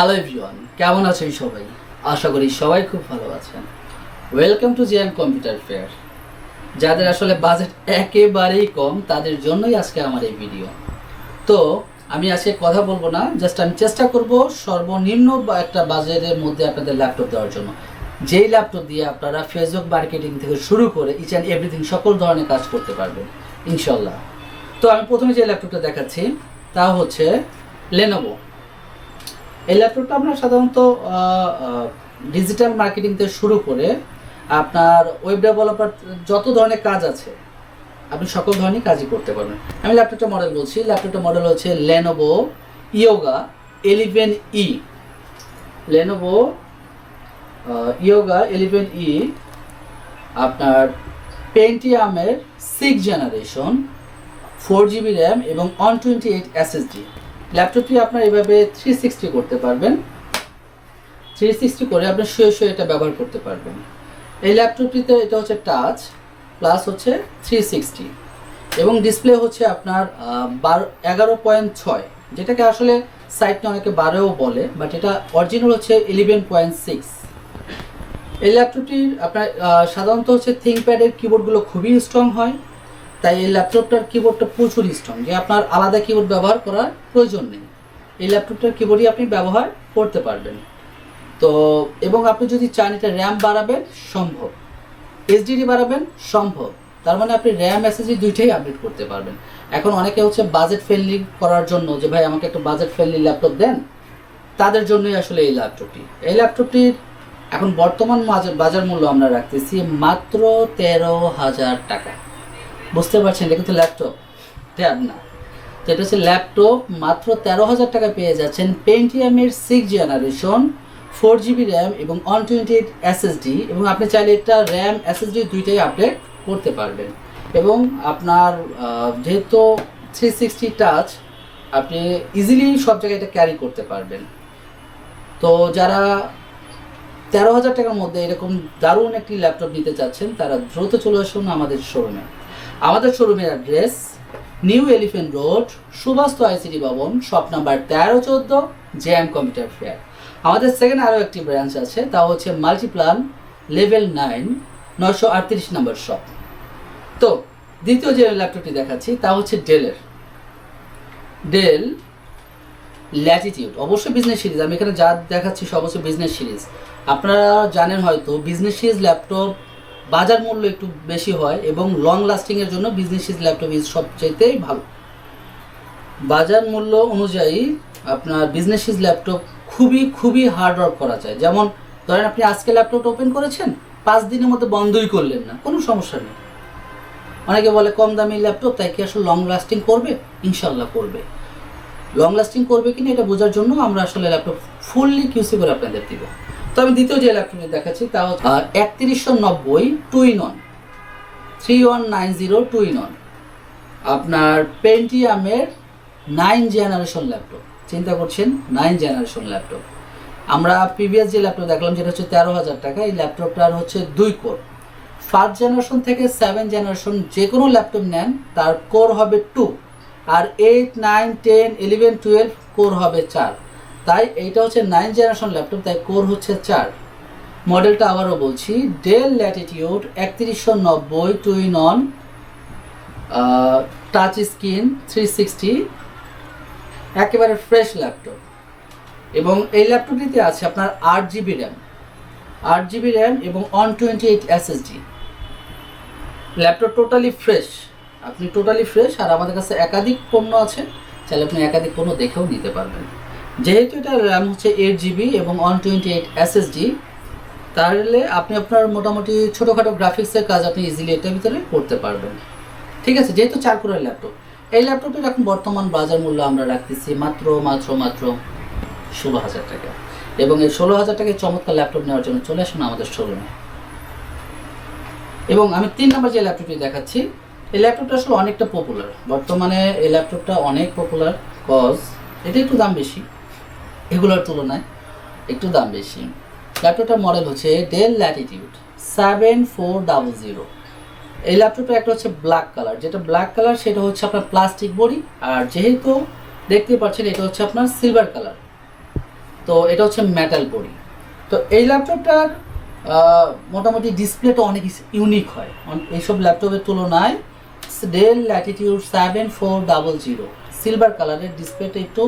Hello everyone কেমন আছেন সবাই? আশা করি সবাই খুব ভালো আছেন। Welcome to GM computer fair যাদের আসলে বাজেট একেবারেই কম, তাদের জন্যই আজকে আমার এই ভিডিও তো, আমি আজকে কথা বলব না জাস্ট আমি চেষ্টা করব সর্বনিম্ন একটা বাজেটের মধ্যে আপনাদের ল্যাপটপ দেওয়ার জন্য। যেই ল্যাপটপ দিয়ে আপনারা ফেসবুক মার্কেটিং থেকে শুরু করে ইচ অ্যান্ড এভরিথিং সকল ধরনের কাজ করতে পারবেন, ইনশাল্লাহ। তো আমি প্রথমে যে ল্যাপটপটা দেখাচ্ছি, তা হচ্ছে লেনোভো এই ল্যাপটপটা আপনার সাধারণত ডিজিটাল মার্কেটিং থেকে শুরু করে আপনার ওয়েব ডেভেলপার যত ধরনের কাজ আছে, আপনি সকল ধরনের কাজই করতে পারবেন। আমি ল্যাপটপটা মডেল বলছি। ল্যাপটপটা মডেল হচ্ছে Lenovo Yoga eleven E Lenovo Yoga eleven E আপনার পেন্টিয়ামের six generation four GB RAM এবং ওয়ান টোয়েন্টি এইট এসএসডি ল্যাপটপটি আপনার এভাবে থ্রি সিক্সটি করতে পারবেন। থ্রি সিক্সটি করে আপনি শুয়ে শুয়ে এটা ব্যবহার করতে পারবেন। এই ল্যাপটপটিতে এটা হচ্ছে টাচ প্লাস হচ্ছে থ্রি সিক্সটি এবং ডিসপ্লে হচ্ছে আপনার বারো, এগারো পয়েন্ট ছয়। যেটাকে আসলে সাইটটা অনেকে বারোও বলে বাট এটা অরিজিনাল হচ্ছে ইলেভেন পয়েন্ট সিক্স এই ল্যাপটপটির আপনার সাধারণত হচ্ছে থিঙ্কপ্যাডের কিবোর্ডগুলো খুবই স্ট্রং হয়। তাই এই ল্যাপটপটার কিবোর্ডটা প্রচুর স্ট্রং যে আপনার আলাদা কিবোর্ড ব্যবহার করার প্রয়োজন নেই। এই ল্যাপটপটার কিবোর্ডই আপনি ব্যবহার করতে পারবেন। তো, এবং আপনি যদি চান এটা র্যাম বাড়াবেন, সম্ভব। এইচডিডি বাড়াবেন, সম্ভব। তার মানে আপনি র্যাম এসএসডি দুইটাই আপডেট করতে পারবেন। এখন অনেকে হচ্ছে বাজেট ফ্রেন্ডলি করার জন্য যে, ভাই, আমাকে একটা বাজেট ফ্রেন্ডলি ল্যাপটপ দেন। তাদের জন্যই আসলে এই ল্যাপটপটি এই ল্যাপটপটির এখন বর্তমান বাজার মূল্য আমরা রাখতেছি মাত্র তেরো হাজার টাকা বুঝতে পারছেন, এটা কিন্তু ল্যাপটপ ট্যাব না। তো এটা হচ্ছে ল্যাপটপ মাত্র তেরো হাজার টাকা পেয়ে যাচ্ছেন পেন্টিয়ামের six generation four GB RAM এবং ওয়ান টোয়েন্টি এইট এসএসডি এবং আপনি চাইলে এটা র্যাম এসএসডি দুইটাই আপডেট করতে পারবেন। এবং আপনার যেহেতু থ্রি সিক্সটি টাচ আপনি ইজিলি সব জায়গায় এটা ক্যারি করতে পারবেন। তো যারা তেরো হাজার টাকার মধ্যে এরকম দারুণ একটি ল্যাপটপ নিতে চাচ্ছেন, তারা দ্রুত চলে আসুন আমাদের শোরুমে আমাদের শোরুমের address new elephant road Subhash ICT ভবন শপ নাম্বার তেরো চোদ্দ জেএম কম্পিউটার ফেয়ার আমাদের সেকেন্ড আরও একটি ব্রাঞ্চ আছে, তা হচ্ছে মাল্টিপ্লান লেভেল নাইন নয়শো আটত্রিশ নম্বর শপ তো, দ্বিতীয় যে ল্যাপটপটি দেখাচ্ছি, তা হচ্ছে ডেলের ডেল ল্যাটিটিউড অবশ্যই বিজনেস সিরিজ আমি এখানে যা দেখাচ্ছি হচ্ছে বিজনেস সিরিজ আপনারা জানেন হয়তো বিজনেস সিরিজ ল্যাপটপ বাজার মূল্য একটু বেশি হয় এবং লং লাস্টিংয়ের জন্য বিজনেস ল্যাপটপ ইজ সবচাইতেই ভালো। বাজার মূল্য অনুযায়ী আপনার বিজনেস ল্যাপটপ খুবই খুবই হার্ড ওয়ার্ক করা যায়। যেমন ধরেন আপনি আজকে ল্যাপটপ ওপেন করেছেন, পাঁচ দিনের মধ্যে বন্ধই করলেন না, কোনো সমস্যা নেই। অনেকে বলে কম দামি ল্যাপটপ তাই কি আসলে লং লাস্টিং করবে? ইনশাল্লাহ করবে। লং লাস্টিং করবে কিনা এটা বোঝার জন্য আমরা আসলে ল্যাপটপ ফুললি কিউসি করে আপনাদের দিব। তো আমি দ্বিতীয় যে ল্যাপটপটি দেখাচ্ছি, তা হচ্ছে একত্রিশশো নব্বই two in one three one nine zero two in one আপনার পেন্টিয়ামের নাইন জেনারেশন ল্যাপটপ চিন্তা করছেন? নাইন জেনারেশন ল্যাপটপ আমরা প্রিভিয়াস যে ল্যাপটপ দেখলাম, যেটা হচ্ছে তেরো হাজার টাকা, এই ল্যাপটপটার হচ্ছে দুই কোর ফার্স্ট জেনারেশন থেকে সেভেন জেনারেশন যে কোনো ল্যাপটপ নেন, তার কোর হবে টু আর eight nine ten eleven twelve core হবে চার। তাই এইটা হচ্ছে নাইন জেনারেশন ল্যাপটপ, তাই কোর হচ্ছে চার। মডেলটা আবারও বলছি, ডেল ল্যাটিটিউড একত্রিশশো নব্বই two in one touch screen three sixty একেবারে ফ্রেশ ল্যাপটপ। এবং এই ল্যাপটপটিতে আছে আপনার আট জিবি র্যাম আট জিবি র্যাম এবং one twenty eight SSD laptop totally fresh আপনি টোটালি ফ্রেশ আর আমাদের কাছে একাধিক পণ্য আছে, চাইলে আপনি একাধিক পণ্য দেখেও নিতে পারবেন। যেহেতু এটা র্যাম হচ্ছে এইট জিবি এবং ওয়ান টোয়েন্টি এইট এসএসডি তাহলে আপনি আপনার মোটামুটি ছোটোখাটো গ্রাফিক্সের কাজ আপনি ইজিলি এটার ভিতরে করতে পারবেন। ঠিক আছে, যেহেতু চার কোরের ল্যাপটপ এই ল্যাপটপটির এখন বর্তমান বাজার মূল্য আমরা রাখতেছি মাত্র মাত্র মাত্র ষোলো হাজার টাকা। এবং এই ষোলো হাজার টাকায় চমৎকার ল্যাপটপ নেওয়ার জন্য চলে আসুন আমাদের শোরুমে এবং আমি তিন নম্বর যে ল্যাপটপটি দেখাচ্ছি, এই ল্যাপটপটা আসলে অনেকটা পপুলার বর্তমানে এই ল্যাপটপটা অনেক পপুলার কজ এটা একটু দাম বেশি। এগুলোর তুলনায় একটু দাম বেশি। ল্যাপটপটার মডেল হচ্ছে Dell Latitude seven four double zero এই ল্যাপটপটা একটা হচ্ছে ব্ল্যাক কালার যেটা ব্ল্যাক কালার সেটা হচ্ছে আপনার প্লাস্টিক বডি, আর যেহেতু দেখতে পাচ্ছেন, এটা হচ্ছে আপনার সিলভার কালার তো এটা হচ্ছে মেটাল বডি। তো এই ল্যাপটপটার মোটামুটি ডিসপ্লেটা অনেক ইউনিক হয়। এইসব ল্যাপটপের তুলনায় Dell Latitude seven four double zero silver কালারের ডিসপ্লেটা একটু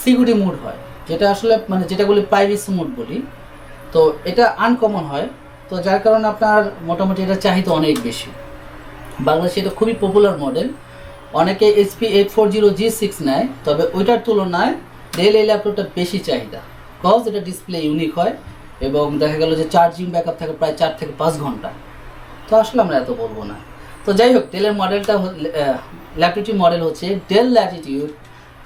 সিকিউরিটি মুড হয়। যেটা আসলে মানে যেটা বলি প্রাইভেসি মুড বলি, তো এটা আনকমন হয়। তো যার কারণে আপনার মোটামুটি এটা চাহিদা অনেক বেশি। বাংলাদেশে এটা খুবই পপুলার মডেল অনেকে HP eight four zero G six নেয়, তবে ওইটার তুলনায় ডেল এই ল্যাপটপটা বেশি চাহিদা। কজ এটা ডিসপ্লে ইউনিক হয় এবং দেখা গেল যে চার্জিং ব্যাকআপ থাকে প্রায় চার থেকে পাঁচ ঘণ্টা। তো আসলে আমরা এত বলব না। তো যাই হোক ডেলের মডেলটা ল্যাপটপটির মডেল হচ্ছে Dell Latitude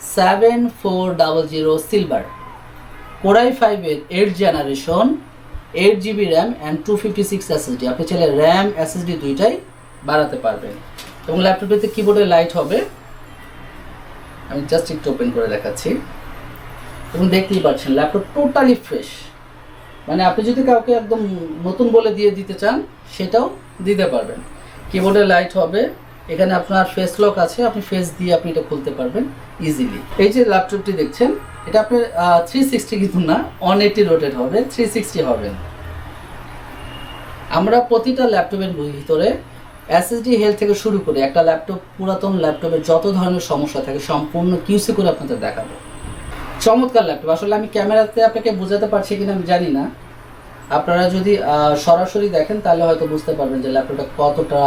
seven four double zero silver core i ফাইভের eight generation eight GB RAM and two fifty six SSD আপনি চাইলে র্যাম এসএসডি দুইটাই বাড়াতে পারবেন। এবং ল্যাপটপটিতে কিবোর্ডে লাইট হবে। আমি জাস্ট একটু ওপেন করে দেখাচ্ছি। এবং দেখতেই পাচ্ছেন, ল্যাপটপ টোটালি ফ্রেশ মানে আপনি যদি কাউকে একদম নতুন বলে দিয়ে দিতে চান, সেটাও দিতে পারবেন। কিবোর্ডে লাইট হবে। এখানে আপনার ফেস লক আছে, আপনি ফেস দিয়ে আপনি এটা খুলতে পারবেন ইজিলি এই যে ল্যাপটপটি দেখছেন, এটা আপনার থ্রি সিক্সটি কিন্তু না ওয়ান এইটি রোটেট হবে থ্রি সিক্সটি হবে। আমরা প্রতিটা ল্যাপটপের ভিতরে এসএসডি হেলথ থেকে শুরু করে একটা ল্যাপটপ পুরাতন ল্যাপটপের যত ধরনের সমস্যা থাকে, সম্পূর্ণ কিউসি করে আপনাদের দেখাবো। চমৎকার ল্যাপটপ আসলে আমি ক্যামেরাতে আপনাকে বোঝাতে পারছি কিনা আমি জানি না। আপনারা যদি সরাসরি দেখেন, তাহলে হয়তো বুঝতে পারবেন যে ল্যাপটপটা কতটা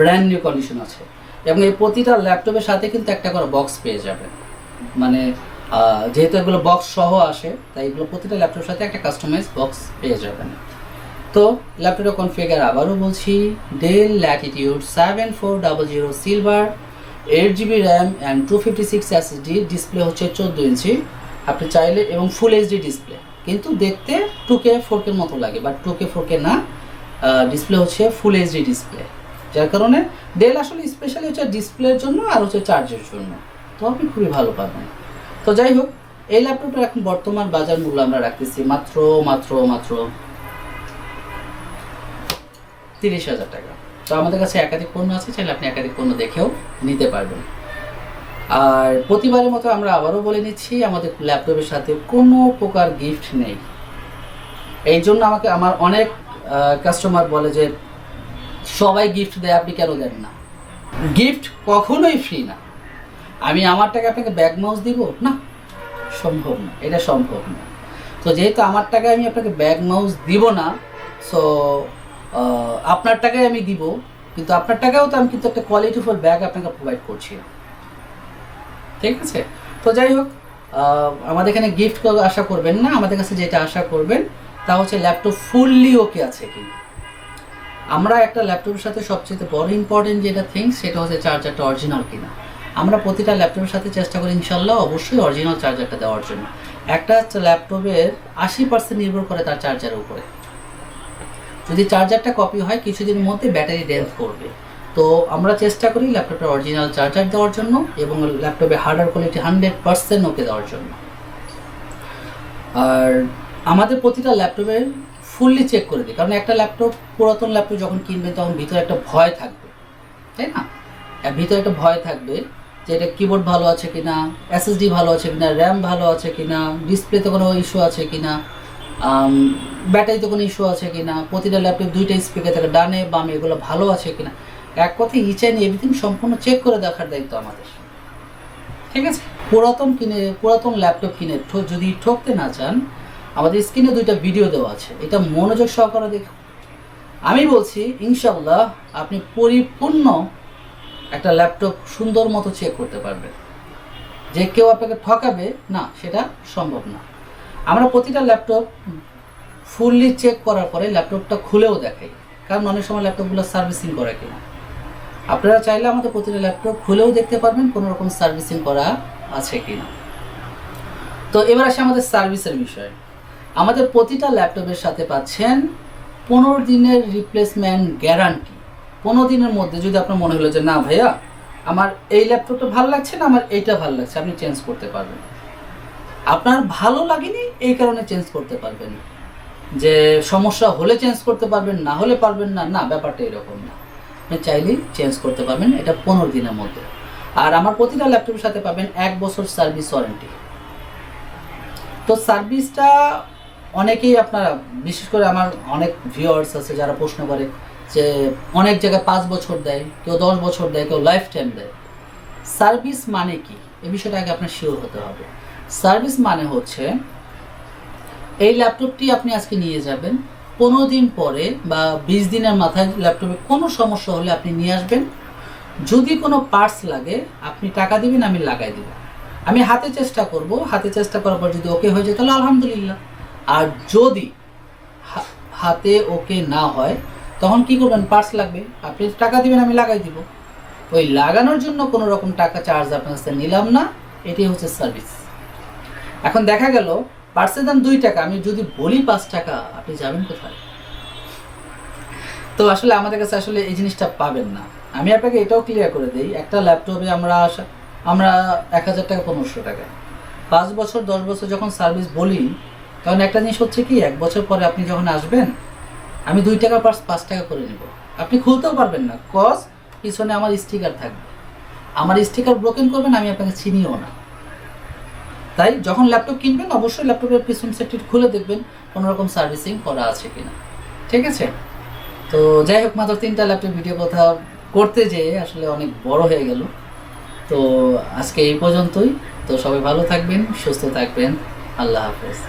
ব্র্যান্ড নিউ কন্ডিশন আছে। এবং এই প্রতিটা ল্যাপটপের সাথে কিন্তু একটা করে বক্স পেয়ে যাবেন মানে যেহেতু এগুলো বক্স সহ আসে, তাই এগুলো প্রতিটা ল্যাপটপের সাথে একটা কাস্টমাইজ বক্স পেয়ে যাবেন। তো, ল্যাপটপের কনফিগার আবারও বলছি Dell Latitude seven four double zero silver eight GB RAM and two fifty six SSD display হচ্ছে চোদ্দ ইঞ্চি। আপনি চাইলে, এবং ফুল এইচডি ডিসপ্লে কিন্তু দেখতে টু কে ফোর কের মতো লাগে but two K four K না ডিসপ্লে হচ্ছে ফুল এইচডি ডিসপ্লে যার কারণে ডেল আসলে স্পেশালি হচ্ছে ডিসপ্লের জন্য আর হচ্ছে চার্জের জন্য। তো আপনি খুবই ভালো পাবেন তো যাই হোক, এই ল্যাপটপটা এখন বর্তমান বাজার মূল্য আমরা রাখতেছি মাত্র মাত্র মাত্র তিরিশ হাজার টাকা। তো আমাদের কাছে একাধিক পণ্য আছে, চাইলে আপনি একাধিক পণ্য দেখেও নিতে পারবেন। আর প্রতিবারের মতো আমরা আবারও বলে নিচ্ছি, আমাদের ল্যাপটপের সাথে কোনো প্রকার গিফট নেই। এই জন্য আমাকে, আমার অনেক কাস্টমার বলে যে সবাই গিফট দেয়, আপনি কেন দেন না? গিফট কখনোই ফ্রি না। আমি আমার টাকা আপনাকে ব্যাগ মাউস দিব? না, সম্ভব না, এটা সম্ভব না। তো যেহেতু আমার টাকায় আমি আপনাকে ব্যাগ মাউস দিব না সো আপনার টাকায় আমি দিব, কিন্তু আপনার টাকাও তো আমি কিন্তু একটা কোয়ালিটিফুল ব্যাগ আপনাকে প্রোভাইড করছি। ঠিক আছে? তো যাই হোক আমাদের এখানে গিফট আশা করবেন না, আমাদের কাছে যেটা আশা করবেন, তা হচ্ছে ল্যাপটপ ফুললি ওকে আছে কি আমরা একটা ল্যাপটপের সাথে সবচেয়ে বড় ইম্পর্টেন্ট যেটা থিংস সেটা হচ্ছে চার্জারটা অরিজিনাল কিনা। আমরা প্রতিটা ল্যাপটপের সাথে চেষ্টা করি ইনশাল্লাহ অবশ্যই অরিজিনাল চার্জারটা দেওয়ার জন্য। একটা ল্যাপটপের আশি পার্সেন্ট নির্ভর করে তার চার্জারের উপরে। যদি চার্জারটা কপি হয়, কিছুদিনের মধ্যে ব্যাটারি ডেন্স করবে। তো আমরা চেষ্টা করি ল্যাপটপের অরিজিনাল চার্জার দেওয়ার জন্য এবং ল্যাপটপে hardware quality hundred percent okay দেওয়ার জন্য। আর আমাদের প্রতিটা ল্যাপটপের ফুললি চেক করে দিই। কারণ একটা ল্যাপটপ পুরাতন ল্যাপটপ যখন কিনবেন তখন ভিতরে একটা ভয় থাকবে। তাই না? ভিতরে একটা ভয় থাকবে যে এটা কিবোর্ড ভালো আছে কি না এসএসডি ভালো আছে কি না র্যাম ভালো আছে কি না ডিসপ্লেতে কোনো ইস্যু আছে কি না ব্যাটারিতে কোনো ইস্যু আছে কি না প্রতিটা ল্যাপটপ দুইটা স্পিকার থাকে, ডানে, বামে, এগুলো ভালো আছে কি না এক কথায় ইচ অ্যান্ড এভরিথিং সম্পূর্ণ চেক করে দেখার দায়িত্ব আমাদের। ঠিক আছে? পুরাতন কিনে, পুরাতন ল্যাপটপ কিনে যদি ঠকতে না চান আমাদের স্ক্রিনে দুইটা ভিডিও দেওয়া আছে। এটা মনোযোগ সহকারে দেখুন। আমি বলছি ইনশাল্লাহ আপনি পরিপূর্ণ একটা ল্যাপটপ সুন্দর মতো চেক করতে পারবেন। যে কেউ আপনাকে ঠকাবে, না, সেটা সম্ভব না। আমরা প্রতিটা ল্যাপটপ ফুললি চেক করার পরে ল্যাপটপটা খুলেও দেখাই। কারণ অনেক সময় ল্যাপটপগুলো সার্ভিসিং করে কিনা। আপনারা চাইলে আমাদের প্রতিটা ল্যাপটপ খুলেও দেখতে পারবেন কোনো রকম সার্ভিসিং করা আছে কিনা। তো এবার আসে আমাদের সার্ভিসের বিষয়। আমাদের প্রতিটা ল্যাপটপের সাথে পাচ্ছেন পনেরো দিনের রিপ্লেসমেন্ট গ্যারান্টি পনেরো দিনের মধ্যে যদি আপনার মনে হলো যে, না ভাইয়া, আমার এই ল্যাপটপটা ভালো লাগছে না, আমার এইটা ভালো লাগছে, আপনি চেঞ্জ করতে পারবেন। আপনার ভালো লাগেনি, এই কারণে চেঞ্জ করতে পারবেন। যে, সমস্যা হলে চেঞ্জ করতে পারবেন, না হলে পারবেন না না, ব্যাপারটা এরকম না। আপনি চাইলেই চেঞ্জ করতে পারবেন, এটা পনেরো দিনের মধ্যে। আর আমার প্রতিটা ল্যাপটপের সাথে পাবেন এক বছর সার্ভিস ওয়ারেন্টি তো সার্ভিসটা অনেকেই আপনারা, বিশেষ করে আমার অনেক ভিউয়ার্স আছে যারা প্রশ্ন করে যে অনেক জায়গায় পাঁচ বছর দেয়, কেউ দশ বছর দেয়, কেউ লাইফ টাইম দেয়। সার্ভিস মানে কি? এ বিষয়টা আগে আপনার শিওর হতে হবে। সার্ভিস মানে হচ্ছে, এই ল্যাপটপটি আপনি আজকে নিয়ে যাবেন, পনেরো দিন পরে বা বিশ দিনের মাথায় ল্যাপটপে কোনো সমস্যা হলে আপনি নিয়ে আসবেন। যদি কোনো পার্টস লাগে, আপনি টাকা দিবেন, আমি লাগাই দিব। আমি হাতে চেষ্টা করব, হাতে চেষ্টা করার পর যদি ওকে হয়ে যায়, তাহলে আলহামদুলিল্লাহ। আর যদি হাতে ওকে না হয়, তখন কি করবেন? পার্টস লাগবে। আপনি টাকা দিবেন, আমি লাগাই দিব। ওই লাগানোর জন্য কোনো রকম টাকা চার্জ আপনার কাছে নিলাম না। এটি হচ্ছে সার্ভিস এখন দেখা গেল পার্টসের দাম দুই টাকা। আমি যদি বলি পাঁচ টাকা, আপনি যাবেন কোথায়? তো আসলে আমাদের কাছে আসলে এই জিনিসটা পাবেন না। আমি আপনাকে এটাও ক্লিয়ার করে দিই। একটা ল্যাপটপে আমরা আমরা এক হাজার টাকা, পনেরোশো টাকা। পাঁচ বছর, দশ বছর যখন সার্ভিস বলি তখন একটা জিনিস হচ্ছে কি, এক বছর পরে আপনি যখন আসবেন, আমি দুই টাকা পার্স পাঁচ টাকা করে নিব। আপনি খুলতেও পারবেন না কজ পিছনে আমার স্টিকার থাকবে। আমার স্টিকার ব্রোকেন করবেন, আমি আপনাকে চিনিও না। তাই যখন ল্যাপটপ কিনবেন, অবশ্যই ল্যাপটপের পিছন সেটটি খুলে দেখবেন কোনো রকম সার্ভিসিং করা আছে কিনা। ঠিক আছে? তো যাই হোক, মাত্র তিনটা ল্যাপটপ ভিডিও কথা করতে যেয়ে আসলে অনেক বড় হয়ে গেল। তো আজকে এই পর্যন্তই। তো সবাই ভালো থাকবেন, সুস্থ থাকবেন। আল্লাহ হাফেজ।